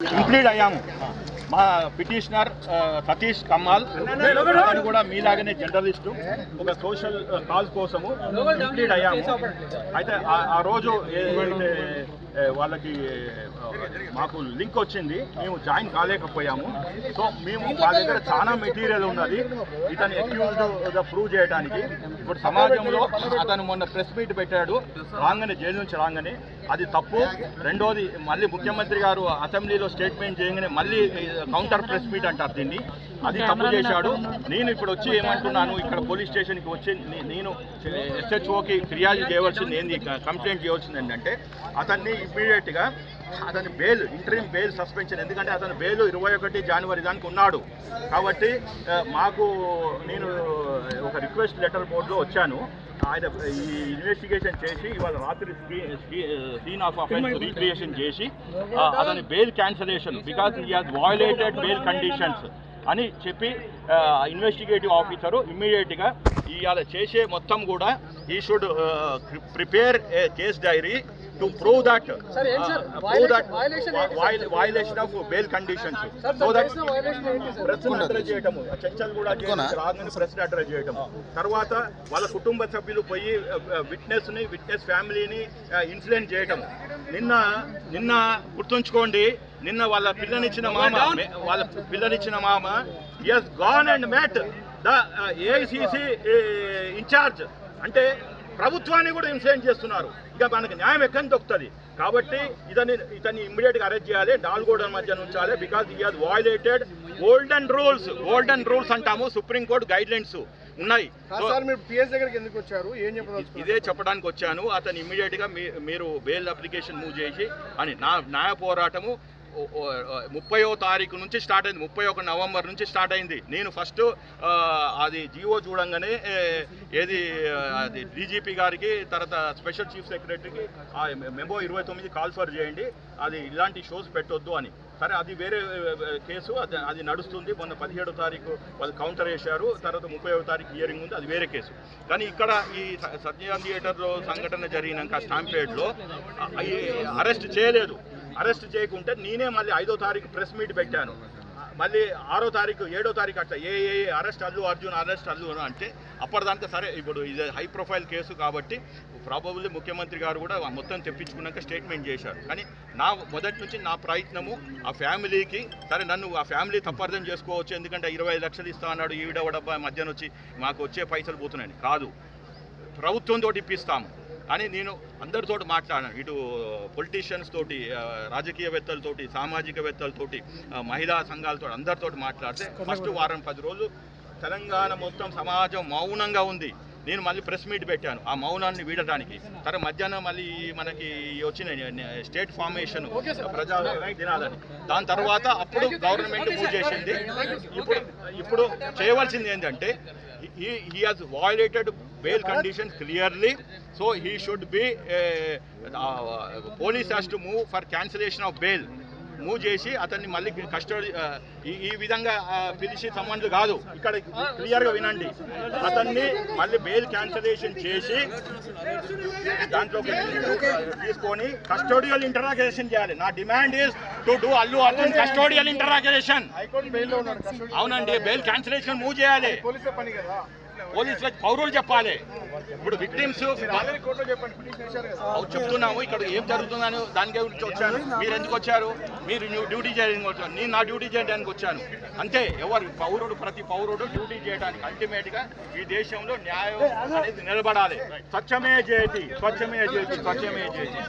Complete అయ్యాము. మా petitioner Satish Kammal అతను కూడా మీలాగనే జర్నలిస్టు ఒక సోషల్ కాల్ కోసము కంప్లీట్ అయ్యాము. అయితే ఆ- రోజు వాళ్ళకి మాకు లింక్ వచ్చింది. మేము జాయిన్ కాలేకపోయాము. సో మేము మా దగ్గర చాలా మెటీరియల్ ఉన్నది. ఇతను అక్యూజ్డ్ ప్రూవ్ చేయడానికి ఇప్పుడు సమాజంలో అతను మొన్న ప్రెస్ మీట్ పెట్టాడు. రాగానే జైలు నుంచి రాగానే. అది తప్పు. రెండోది మళ్ళీ ముఖ్యమంత్రి గారు అసెంబ్లీలో స్టేట్మెంట్ చేయగానే మళ్ళీ కౌంటర్ ప్రెస్ మీట్ అంటారు దీన్ని. అది తప్పు చేశాడు. నేను ఇప్పుడు వచ్చి ఏమంటున్నాను? ఇక్కడ పోలీస్ స్టేషన్కి వచ్చి నేను ఎస్హెచ్ఓకి ఫిర్యాదు చేయవలసింది ఏంది? కంప్లైంట్ చేయవలసింది ఏంటంటే అతన్ని ఇమ్మీడియట్గా అతని బెయిల్ ఇంటరీమ్ బెయిల్ సస్పెన్షన్. ఎందుకంటే అతను బెయిల్ ఇరవై ఒకటి జనవరి దానికి ఉన్నాడు. కాబట్టి మాకు నేను ఒక రిక్వెస్ట్ లెటర్ బోర్డులో వచ్చాను. ఆయన ఈ ఇన్వెస్టిగేషన్ చేసి ఇవాళ రాత్రి సీన్ ఆఫ్ అఫెన్స్ రీక్రియేషన్ చేసి అతని bail cancellation because he has violated bail conditions అని చెప్పి ఇన్వెస్టిగేటివ్ ఆఫీసరు ఇమ్మీడియట్గా ఇవాళ చేసే మొత్తం కూడా he should prepare a case diary to prove that Sir, ఏం sir? Prove that Violation? Violation of bail conditions violation sir? Press address చేయటము. చర్చలు కూడా రాగానే ప్రెస్ అడ్రస్ చేయటము. తర్వాత వాళ్ళ కుటుంబ సభ్యులు పోయి విట్నెస్ని విట్నెస్ ఫ్యామిలీని ఇన్ఫ్లుయెన్స్ చేయటము. నిన్న నిన్న గుర్తుంచుకోండి. నిన్న వాళ్ళ పిల్లనిచ్చిన మామ వాళ్ళ పిల్లనిచ్చిన మామ has gone and met the AICC incharge అంటే ప్రభుత్వాన్ని కూడా ఇన్ఫ్లుయెన్స్ చేస్తున్నారు. ఇక మనకి న్యాయం ఎక్కడి దొక్కుతుంది కాబట్టి ఇతని ఇతన్ని ఇమ్మీడియట్గా అరెస్ట్ చేయాలి డాల్గోడ మధ్య ఉంచాలి because he has violated golden rules golden rules అంటాము సుప్రీంకోర్టు గైడ్ లైన్స్ ఉన్నాయి. ఇదే చెప్పడానికి వచ్చాను అతను ఇమ్మీడియట్గా మీరు బెయిల్ అప్లికేషన్ మూవ్ చేసి అని నా న్యాయ పోరాటము ముప్పయో తారీఖు నుంచి స్టార్ట్ అయింది. ముప్పై ఒక నవంబర్ నుంచి స్టార్ట్ అయింది. నేను ఫస్ట్ అది జియో చూడంగానే ఏది అది డీజీపీ గారికి తర్వాత స్పెషల్ చీఫ్ సెక్రటరీకి ఆ మెమో ఇరవై తొమ్మిది కాల్ఫర్ చేయండి. అది ఇలాంటి షోస్ పెట్టొద్దు అని. సరే అది వేరే కేసు. అది అది నడుస్తుంది. మొన్న పదిహేడో తారీఖు వాళ్ళు కౌంటర్ వేశారు. తర్వాత ముప్పై తారీఖు హియరింగ్ ఉంది. అది వేరే కేసు. కానీ ఇక్కడ ఈ స- థియేటర్లో సంఘటన జరిగినాక స్టాంపేడ్లో అరెస్ట్ చేయలేదు. అరెస్ట్ చేయకుంటే నేనే మళ్ళీ ఐదో తారీఖు ప్రెస్ మీట్ పెట్టాను. మళ్ళీ ఆరో తారీఖు ఏడో తారీఖు అట్లా ఏ ఏ అరెస్ట్ అల్లు అర్జున్ అరెస్ట్ అల్లు అంటే అప్పటిదాకా సరే ఇప్పుడు ఇది హై ప్రొఫైల్ కేసు కాబట్టి ప్రాబబుల్లీ ముఖ్యమంత్రి గారు కూడా మొత్తం తెప్పించుకున్నాక స్టేట్మెంట్ చేశారు. కానీ నా మొదటి నుంచి నా ప్రయత్నము ఆ ఫ్యామిలీకి సరే నన్ను ఆ ఫ్యామిలీ తప్పర్థం చేసుకోవచ్చు ఎందుకంటే ఇరవై లక్షలు ఇస్తా అన్నాడు ఈవిడవడబ్బా మధ్యాహ్నం వచ్చి మాకు వచ్చే పైసలు పోతున్నాయని. కాదు ప్రభుత్వంతో ఇప్పిస్తాము. అని నేను అందరితో మాట్లాడాను ఇటు పొలిటీషియన్స్ తోటి రాజకీయవేత్తలతోటి సామాజికవేత్తలతోటి మహిళా సంఘాలతో అందరితో మాట్లాడితే ఫస్ట్ వారం పది రోజులు తెలంగాణ మొత్తం సమాజం మౌనంగా ఉంది. నేను మళ్ళీ ప్రెస్ మీట్ పెట్టాను ఆ మౌనాన్ని వీడటానికి. తర్వాత మధ్యాహ్నం మళ్ళీ మనకి వచ్చిన స్టేట్ ఫార్మేషన్ ప్రజా దినాలని. దాని తర్వాత అప్పుడు గవర్నమెంట్ మూవ్ చేసింది. ఇప్పుడు ఇప్పుడు చేయవలసింది ఏంటంటే he has violated bail conditions clearly. So he should be uh, uh, police has to move for cancellation of bail. Move చేసి అతన్ని మళ్ళీ కస్టడీ ఈ ఈ విధంగా ఆ, పిలిచి సంబంధులు కాదు. ఇక్కడ క్లియర్గా వినండి. అతన్ని మళ్ళీ బెయిల్ క్యాన్సలేషన్ చేసి దాంట్లో తీసుకొని కస్టోడియల్ ఇంటరాగేషన్ చేయాలి. నా demand is to do Allu Arjun custodial interrogation అవునండి బెయిల్ క్యాన్సలేషన్ మూవ్ చేయాలి. పోలీసే పని కదా. పోలీసులకు పౌరులు చెప్పాలి. ఇప్పుడు విక్టిమ్స్ చెప్తున్నాము. ఇక్కడ ఏం జరుగుతుందని దాని గురించి వచ్చాను. మీరు ఎందుకు వచ్చారు? మీరు న్యూ డ్యూటీ చేయడానికి వచ్చారు. నేను నా డ్యూటీ చేయడానికి వచ్చాను. అంతే ఎవరు పౌరుడు ప్రతి పౌరుడు డ్యూటీ చేయడానికి అల్టిమేట్గా ఈ దేశంలో న్యాయం అనేది నిలబడాలి. స్వచ్ఛమే జయతి స్వచ్ఛమే జయతి స్వచ్ఛమే జయతి.